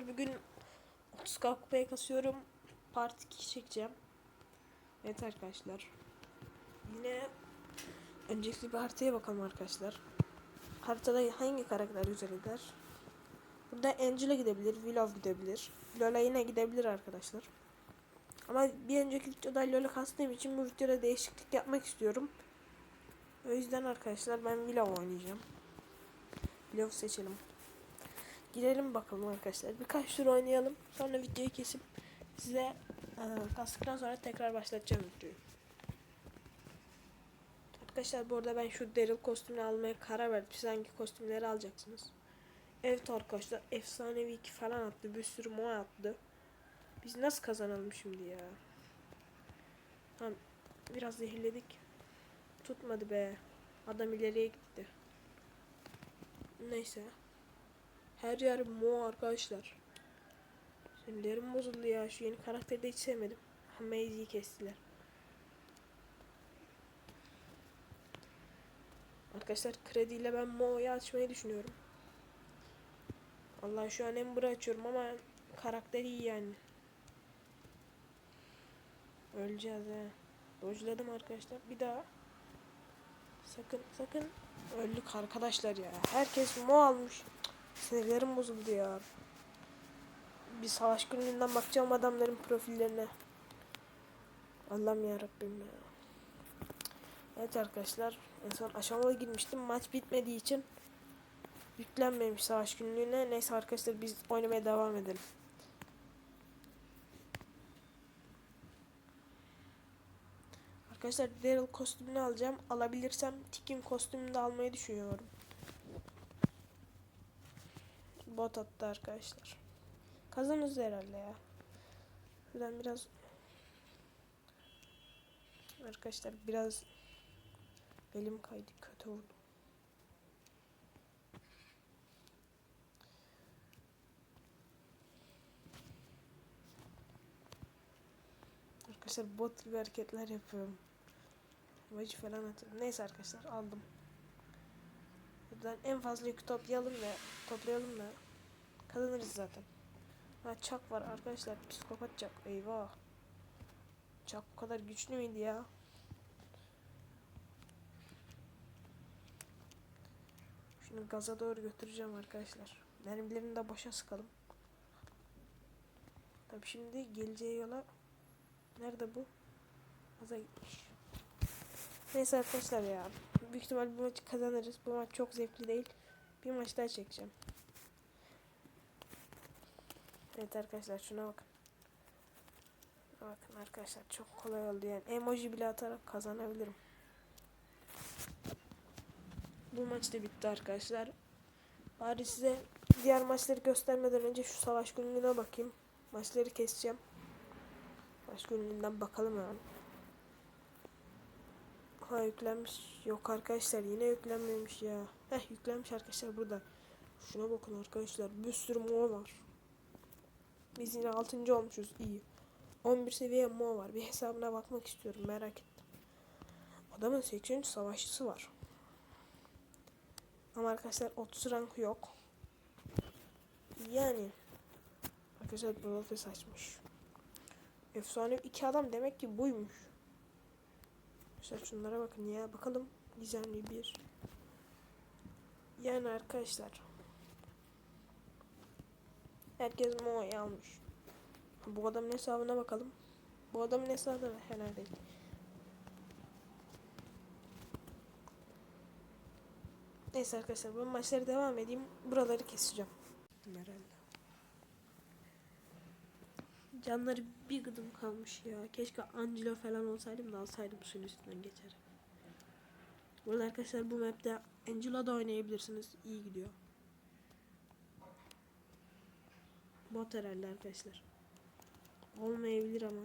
arkadaşlar. Bugün 30k kupaya kasıyorum. Part 2 çekeceğim. Evet arkadaşlar. Yine öncelikli bir haritaya bakalım arkadaşlar. Haritada hangi karakter güzel eder? Burada Angela gidebilir, Willow gidebilir. Lola yine gidebilir arkadaşlar. Ama bir önceki videoda Lola kastığım için bu videoda değişiklik yapmak istiyorum. O yüzden arkadaşlar ben Willow oynayacağım. Willow seçelim. Girelim bakalım arkadaşlar. Birkaç tur oynayalım. Sonra videoyu kesip size e, kastıktan sonra tekrar başlatacağım videoyu. Arkadaşlar bu arada ben şu Daryl kostümünü almaya karar verdim. Siz hangi kostümleri alacaksınız? Evet arkadaşlar efsanevi 2 falan attı. Bir sürü mo attı. Biz nasıl kazanalım şimdi ya? Tamam biraz zehirledik. Tutmadı be. Adam ileriye gitti. Neyse. Her yer mo arkadaşlar. Sinirlerim bozuldu ya. Şu yeni karakteri de hiç sevmedim. Amaze'i kestiler. Arkadaşlar krediyle ben Mo'yu açmayı düşünüyorum. Allah şu an Ember'ı açıyorum ama karakter iyi yani. Öleceğiz he. Dojladım arkadaşlar. Bir daha. Sakın sakın. Öldük arkadaşlar ya. Herkes Mo almış. Sinirlerim bozuldu ya. Bir savaş günlüğünden bakacağım adamların profillerine. Allah'ım ya Rabbim ya. Evet arkadaşlar. En son aşamalı girmiştim. Maç bitmediği için yüklenmemiş savaş günlüğüne. Neyse arkadaşlar biz oynamaya devam edelim. Arkadaşlar Daryl kostümünü alacağım. Alabilirsem Tick'in kostümünü de almayı düşünüyorum. Bot attı arkadaşlar. Kazanırız herhalde ya. Şuradan biraz Arkadaşlar biraz elim kaydı kötü oldu. Arkadaşlar bot gibi hareketler yapıyorum. Vacı falan atıyorum. Neyse arkadaşlar aldım. Buradan en fazla yükü toplayalım ve toplayalım da kazanırız zaten. Ha çak var arkadaşlar psikopat çak. Eyvah. Çak bu kadar güçlü müydü ya? Şunu gaza doğru götüreceğim arkadaşlar. Mermilerini de boşa sıkalım. Tabi şimdi geleceği yola Nerede bu? Gaza gitmiş. Neyse arkadaşlar ya. Büyük ihtimal bu maçı kazanırız. Bu maç çok zevkli değil. Bir maç daha çekeceğim. Evet arkadaşlar şuna bakın. Bakın arkadaşlar çok kolay oldu yani. Emoji bile atarak kazanabilirim. Bu maç da bitti arkadaşlar. Bari size diğer maçları göstermeden önce şu savaş günlüğüne bakayım. Maçları keseceğim. Savaş günlüğünden bakalım hemen. Ha yüklenmiş. Yok arkadaşlar yine yüklenmemiş ya. Heh yüklenmiş arkadaşlar burada. Şuna bakın arkadaşlar. Bir sürü mo var. Biz yine 6. olmuşuz. iyi. 11 seviye mo var. Bir hesabına bakmak istiyorum. Merak ettim. Adamın 83 savaşçısı var. Ama arkadaşlar 30 rank yok. Yani arkadaşlar Brawl açmış. Efsane iki adam demek ki buymuş. Arkadaşlar şunlara bakın ya bakalım. Gizemli bir. Yani arkadaşlar. Herkes Mo'yu almış. Bu adamın hesabına bakalım. Bu adamın hesabı fena değil. Neyse arkadaşlar bu maçları devam edeyim. Buraları keseceğim. Herhalde. Canları bir gıdım kalmış ya. Keşke Angelo falan olsaydım da alsaydım suyun üstünden geçer. Burada arkadaşlar bu map'te Angela da oynayabilirsiniz. İyi gidiyor. Bot herhalde arkadaşlar. Olmayabilir ama.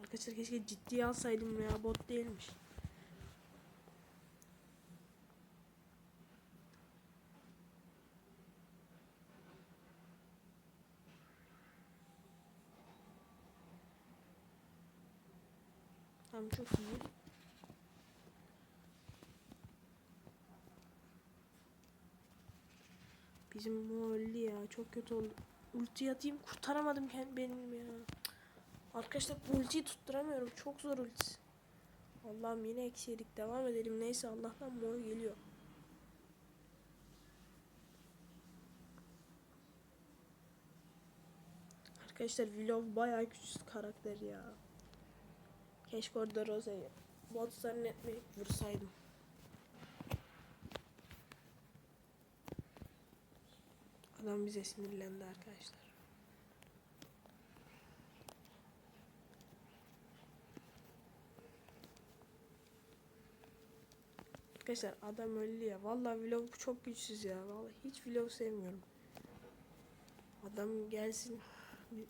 Arkadaşlar keşke ciddiye alsaydım ya. Bot değilmiş. Tamam çok iyi. Bizim Molly ya çok kötü oldu. Ulti atayım kurtaramadım kendim benim ya. Arkadaşlar ultiyi tutturamıyorum. Çok zor ultisi. Allah'ım yine eksi yedik. Devam edelim. Neyse Allah'tan mor geliyor. Arkadaşlar Willow bayağı güçlü karakter ya. Keşke orada Rose'yi bot zannetmeyip vursaydım. Adam bize sinirlendi arkadaşlar. Arkadaşlar adam öldü ya. Vallahi Willow çok güçsüz ya. Vallahi hiç Willow sevmiyorum. Adam gelsin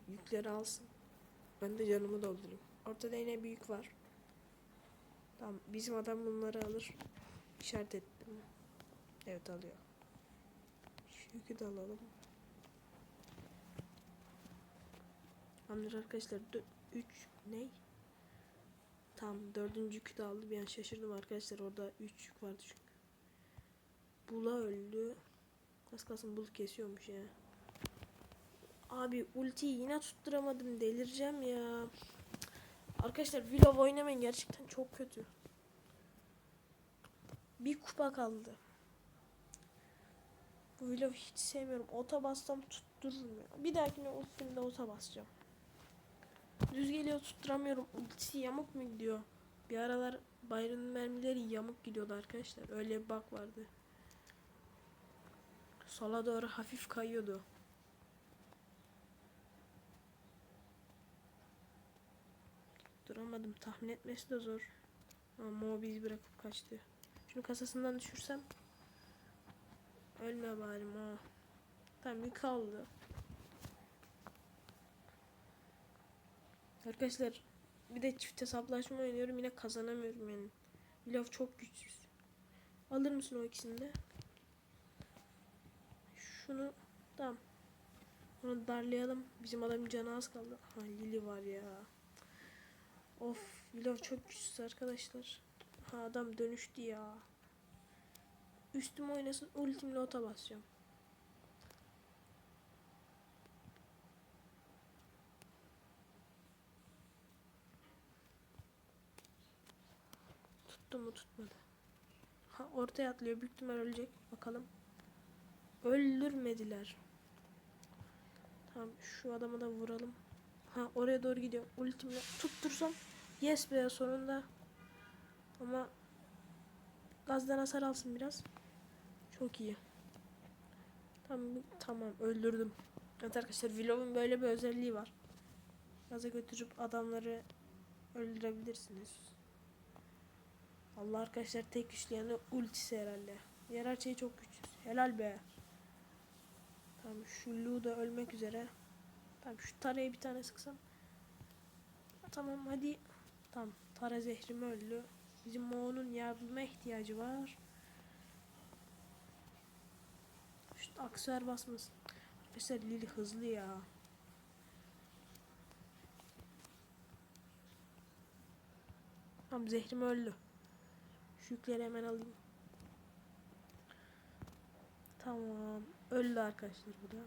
yükleri alsın. Ben de canımı doldurayım. Ortada yine büyük var. Tamam bizim adam bunları alır. İşaret ettim. Evet alıyor. Yükü de alalım. Tamamdır arkadaşlar. 3 ney? Tamam dördüncü yükü de aldı. Bir an şaşırdım arkadaşlar. Orada 3 yük vardı çünkü. Bula öldü. Az kalsın bul kesiyormuş ya. Abi ultiyi yine tutturamadım. Delireceğim ya. Arkadaşlar Willow oynamayın gerçekten çok kötü. Bir kupa kaldı. Bu Willow hiç sevmiyorum. Ota bassam tuttururum ya. Bir dahakine ultimde ota basacağım. Düz geliyor tutturamıyorum. Ultisi yamuk mu gidiyor? Bir aralar Byron'un mermileri yamuk gidiyordu arkadaşlar. Öyle bir bak vardı. Sola doğru hafif kayıyordu. Duramadım. Tahmin etmesi de zor. Ama o bizi bırakıp kaçtı. Şunu kasasından düşürsem ölme bari ha. Tamam bir kaldı. Arkadaşlar bir de çift hesaplaşma oynuyorum yine kazanamıyorum yani. Willow çok güçsüz. Alır mısın o ikisini de? Şunu tamam. Bunu darlayalım. Bizim adamın canı az kaldı. Ha Lily var ya. Of Willow çok güçsüz arkadaşlar. Ha adam dönüştü ya. Üstüm oynasın ultimle ota basacağım. Tuttu mu tutmadı. Ha ortaya atlıyor. Büyük ihtimal ölecek. Bakalım. Öldürmediler. Tamam şu adamı da vuralım. Ha oraya doğru gidiyor. Ultimle tuttursam yes be sonunda. Ama gazdan hasar alsın biraz. Çok iyi. Tamam tamam öldürdüm. Evet arkadaşlar Willow'un böyle bir özelliği var. Gaza götürüp adamları öldürebilirsiniz. Allah arkadaşlar tek güçlü yanı ultisi herhalde. Diğer her şey çok güçsüz. Helal be. Tamam şu Lu da ölmek üzere. Tamam şu Tara'ya bir tane sıksam. Tamam hadi. Tamam Tara zehrimi öldü. Bizim Mo'nun yardıma ihtiyacı var. Şu aksesuar basmasın. Arkadaşlar Lily hızlı ya. Tamam zehrim öldü. Şu yükleri hemen alayım. Tamam. Öldü arkadaşlar bu da.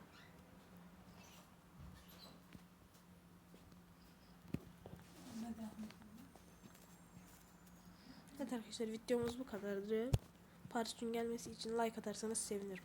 Evet arkadaşlar videomuz bu kadardı. Part 3'ün gelmesi için like atarsanız sevinirim.